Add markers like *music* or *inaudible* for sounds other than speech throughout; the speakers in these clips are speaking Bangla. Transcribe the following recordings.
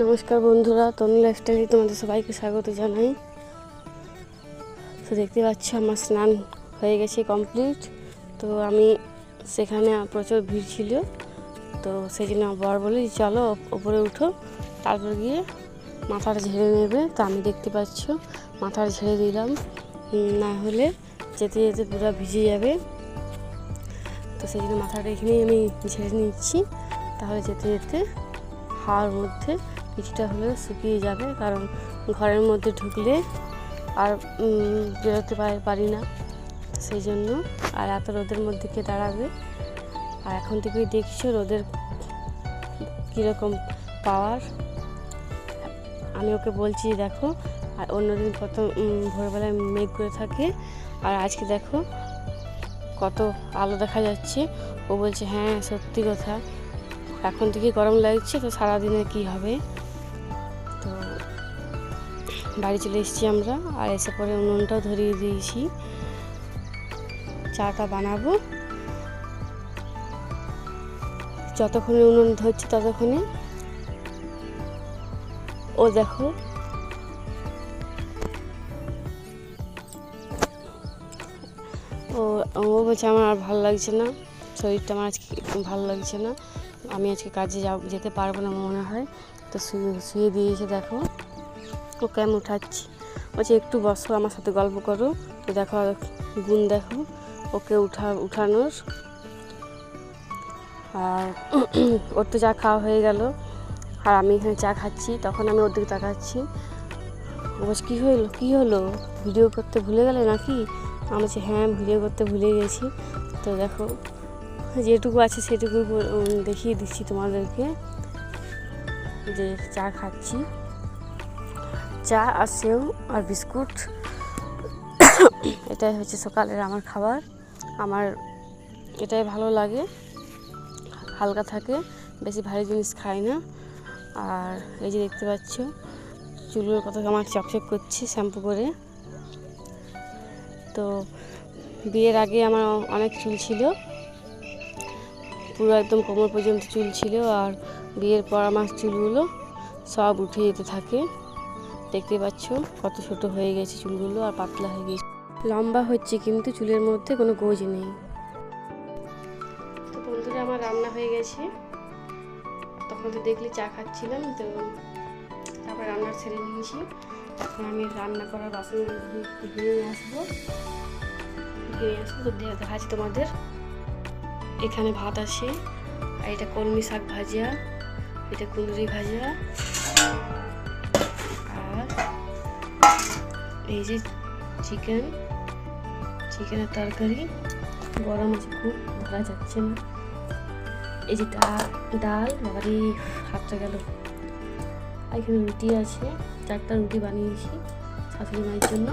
নমস্কার বন্ধুরা, তনু লাইফস্টাইলে তোমাদের সবাইকে স্বাগত জানাই। তো দেখতে পাচ্ছ আমার স্নান হয়ে গেছে কমপ্লিট তো আমি সেখানে প্রচুর ভিড় ছিল। তো সেই জন্য বর বলে চলো ওপরে উঠো। তারপর গিয়ে মাথাটা ঝেড়ে নেবে। তো আমি দেখতে পাচ্ছ, মাথাটা ঝেড়ে দিলাম। না হলে যেতে যেতে পুরো ভিজে যাবে। তো সেই জন্য মাথাটা এখানেই আমি ঝেড়ে নিচ্ছি। তাহলে যেতে যেতে হাওয়ার মধ্যে কিছুটা হলেও শুকিয়ে যাবে, কারণ ঘরের মধ্যে ঢুকলে আর বেরোতে পার- না। সেই জন্য আর এত রোদের মধ্যে কে দাঁড়াবে? আর এখন থেকেই দেখছ রোদের কীরকম পাওয়ার? আমি ওকে বলছি, দেখো, আর অন্যদিন কত ভোরবেলায় মেঘ করে থাকে, আর আজকে দেখো কত আলো দেখা যাচ্ছে। ও বলছে হ্যাঁ সত্যি কথা। এখন থেকে গরম লাগছে, তো সারাদিনে কি হবে? বাড়ি চলে এসেছি আমরা, আর এসে পরে উনুনটাও ধরিয়ে দিয়েছি। চাটা বানাবো। যতক্ষণে উনুন ধরছি ততক্ষণে। ও দেখো। ও ও বলছে আমার আর ভালো লাগছে না। শরীরটা আমার আজকে ভালো লাগছে না। আমি আজকে কাজে যাব যেতে পারব না মনে হয়। তো শুয়ে শুয়ে দিয়েছে, দেখো। ওকে আমি উঠাচ্ছি। বলছে, একটু বসো, আমার সাথে গল্প করো। তো দেখো, গুণ দেখো, ওকে উঠা, উঠানোর। আর *clears throat* ওর তো চা খাওয়া হয়ে গেল। আর আমি এখানে চা খাচ্ছি, তখন আমি ওর দিকে তাকাচ্ছি। বলছে, কী হলো কী হলো? ভিডিও করতে ভুলে গেলে নাকি? আমি বলছি হ্যাঁ ভিডিও করতে ভুলে গেছি। তো দেখো, যেটুকু আছে সেটুকু দেখিয়ে দিচ্ছি তোমাদেরকে। যে চা খাচ্ছি। চা আর সেও আর বিস্কুট। এটাই হচ্ছে সকালের আমার খাবার। আমার এটাই ভালো লাগে। হালকা থাকে, বেশি ভারী জিনিস খাই না। আর এই যে দেখতে পাচ্ছ, চুলের কথা আমার চকচক করছে শ্যাম্পু করে। তো বিয়ের আগে আমার অনেক চুল ছিল। পুরো একদম কোমর পর্যন্ত চুল ছিল আর বিয়ের পর আমার চুলগুলো সব উঠে যেতে থাকে। দেখতে পাচ্ছ? কত ছোট হয়ে গেছে চুলগুলো আর পাতলা হয়ে গেছে। লম্বা হচ্ছে কিন্তু চুলের মধ্যে কোনো গোজ নেই। তো বন্ধুরা, আমার রান্না হয়ে গেছে। তখন তো দেখলি চা খাচ্ছিলাম, তো তারপর রান্না ছেড়ে নিয়েছি। এখন আমি রান্না করার বাসন ধুয়ে আসব। ধুয়ে আসব, তো দেখাচ্ছি তোমাদের। এখানে ভাত আছে, আর এটা কলমি শাক ভাজা, এটা কুঁদরি ভাজা। এই যে চিকেন, চিকেনের তরকারি, গরম আছে খুব ধরা যাচ্ছে না। এই যে ডাল, বাবারে, হাতটা গেল। এখানে রুটি আছে, চারটা রুটি বানিয়েছি শাশুড়ি মায়ের জন্য।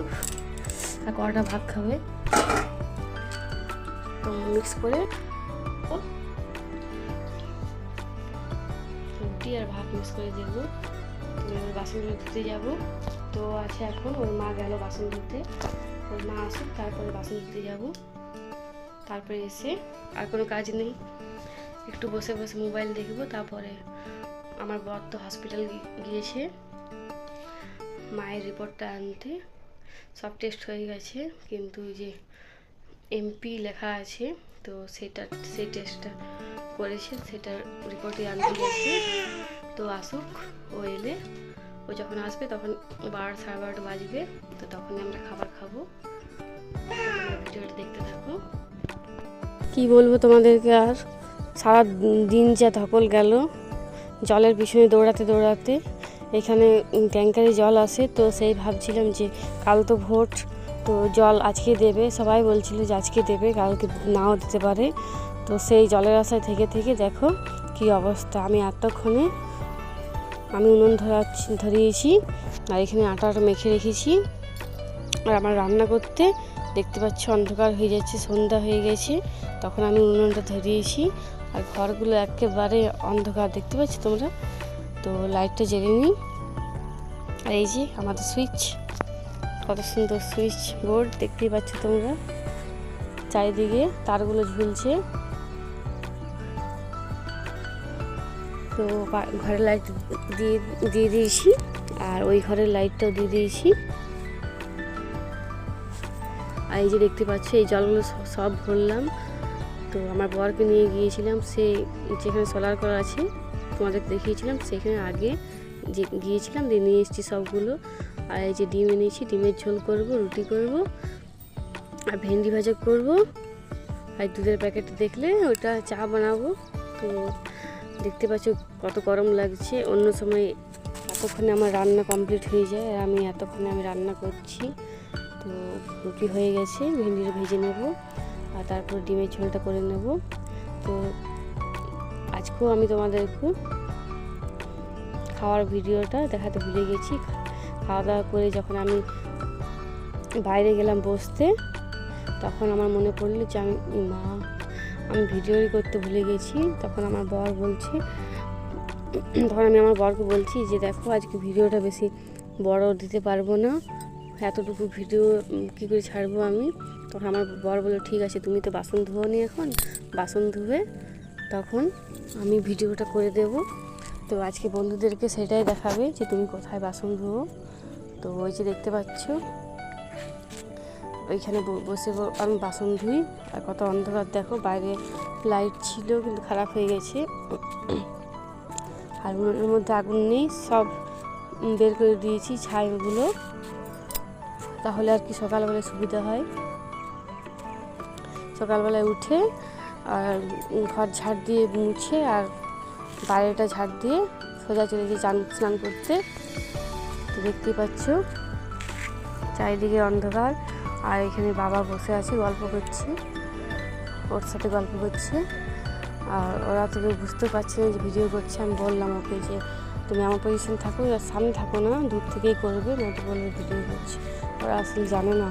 আর কটা ভাত খাবে। তো মিক্স করে রুটি আর ভাত মিক্স করে দেবো। এবার ধুতে যাব। তো আছে এখন, ওর মা গেল বাসন ধুতে। ওর মা আসুক, তারপরে বাসন ধুতে যাব। তারপরে এসে আর কোনো কাজ নেই। একটু বসে বসে মোবাইল দেখব, তারপরে আমার বর তো হসপিটাল গিয়েছে। মায়ের রিপোর্টটা আনতে। সব টেস্ট হয়ে গেছে, কিন্তু যে এমপি লেখা আছে, তো সেটা, সেই টেস্টটা করেছে, সেটার রিপোর্টই আনতে গেছে। তো আসুক, ও এলে, ও যখন আসবে তখন বারোটা সাড়ে বারোটা বাজবে, তো তখনই আমরা খাবার খাব। ভিডিওটা দেখতে থাকো। কি বলব তোমাদেরকে আর? সারা দিন যা ধকল গেল, জলের পিছনে দৌড়াতে দৌড়াতে। এখানে ট্যাঙ্কারে জল আসে, তো সেই ভাবছিলাম যে কাল তো ভোট, তো জল আজকে দেবে। সবাই বলছিল যে আজকে দেবে, কালকে নাও দিতে পারে। তো সেই জলের আশায় থেকে থেকে দেখো কি অবস্থা। আমি এতক্ষণে আমি উনুন ধরাচ্ছি ধরিয়েছি আর এখানে আটাটা মেখে রেখেছি। আর আমার রান্না করতে দেখতে পাচ্ছি অন্ধকার হয়ে যাচ্ছে, সন্ধ্যা হয়ে গেছে। তখন আমি উনুনটা ধরিয়েছি আর ঘরগুলো একেবারে অন্ধকার, দেখতে পাচ্ছ তোমরা? তো লাইটটা জ্বেলে নিই আর এই যে আমাদের সুইচ, কত সুন্দর সুইচ বোর্ড, দেখতেই পাচ্ছ তোমরা? চারিদিকে তারগুলো ঝুলছে। তো ঘরের লাইট দিয়ে দিয়ে দিয়েছি। আর ওই ঘরের লাইটটাও দিয়ে দিয়েছি। আর এই যে দেখতে পাচ্ছ, এই জলগুলো সব ভরলাম। তো আমার বরকে নিয়ে গিয়েছিলাম, সে যেখানে সোলার করা আছে তোমাদের দেখিয়েছিলাম, সেখানে আগে যে, গিয়েছিলাম, দিয়ে নিয়ে এসেছি সবগুলো। আর এই যে ডিম এনেছি, ডিমের ঝোল করব, রুটি করব, আর ভেন্ডি ভাজা করব। আর দুধের প্যাকেট দেখলে ওটা চা বানাবো। তো দেখতে পাচ্ছ কত গরম লাগছে। অন্য সময় এতক্ষণে আমার রান্না কমপ্লিট হয়ে যায়, আর আমি এতক্ষণে আমি রান্না করছি। তো রুটি হয়ে গেছে ভেন্ডিটা ভেজে নেব, আর তারপর ডিমের ঝোলটা করে নেব। তো আজকেও আমি তোমাদের তোমাদেরকে খাওয়ার ভিডিওটা দেখাতে ভুলে গেছি। খাওয়া দাওয়া করে যখন আমি বাইরে গেলাম বসতে, তখন আমার মনে পড়ল যে আমি, মা আমি ভিডিওই করতে ভুলে গেছি, তখন আমার বর বলছে, তখন আমি আমার বরকে বলছি যে দেখো আজকে ভিডিওটা বেশি বড় দিতে পারব না, এতটুকু ভিডিও কী করে ছাড়বো আমি? তখন আমার বর বলল, ঠিক আছে, তুমি তো বাসন ধুও নি এখন, বাসন ধুয়ে তখন আমি ভিডিওটা করে দেব। তো আজকে বন্ধুদেরকে সেটাই দেখাবে যে তুমি কোথায় বাসন ধুও তো ওই যে দেখতে পাচ্ছ ওইখানে বসে আমি বাসন ধুই, আর কত অন্ধকার দেখো, বাইরে লাইট ছিল, কিন্তু খারাপ হয়ে গেছে। আর উনুনের মধ্যে আগুন নেই, সব বের করে দিয়েছি ছাইগুলো, তাহলে আর কি সকালবেলায় সুবিধা হয়। সকালবেলায় উঠে, আর ঘর ঝাড় দিয়ে মুছে, আর বাইরেটা ঝাড় দিয়ে সোজা চলে গিয়ে চান, স্নান করতে। দেখতে পাচ্ছ, চারিদিকে অন্ধকার। আর এখানে বাবা বসে আছে, গল্প করছে। ওর সাথে গল্প করছে। আর ওরা তো বুঝতে পারছে না যে ভিডিও করছে। আমি বললাম ওকে যে, তুমি আমার পজিশন থাকো আর সামনে থাকো না, দূর থেকেই করবে নয়তো বলবে ভিডিও করছি। ওরা আসলে জানে না।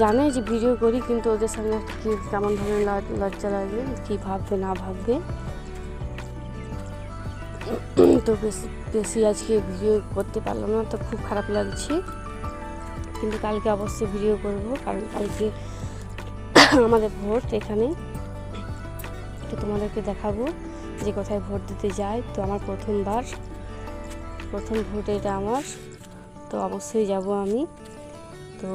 জানে যে ভিডিও করি, কিন্তু ওদের সামনে কী, কেমন ধরনের লজ্জা লাগবে কী ভাববে, না ভাববে। তো বেশি বেশি আজকে ভিডিও করতে পারলাম না, তো খুব খারাপ লাগছে। কিন্তু কালকে অবশ্যই ভিডিও করব, কারণ কালকে আমাদের ভোট এখানে। তো তোমাদেরকে দেখাবো যে কোথায় ভোট দিতে যাই তো আমার প্রথমবার, প্রথম ভোট এটা আমার। তো অবশ্যই যাব আমি। তো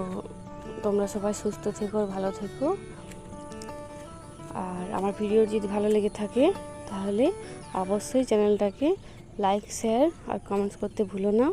তোমরা সবাই সুস্থ থেকো, ভালো থেকো। আর আমার ভিডিও যদি ভালো লেগে থাকে, তাহলে অবশ্যই চ্যানেলটাকে লাইক শেয়ার আর কমেন্টস করতে ভুলো না।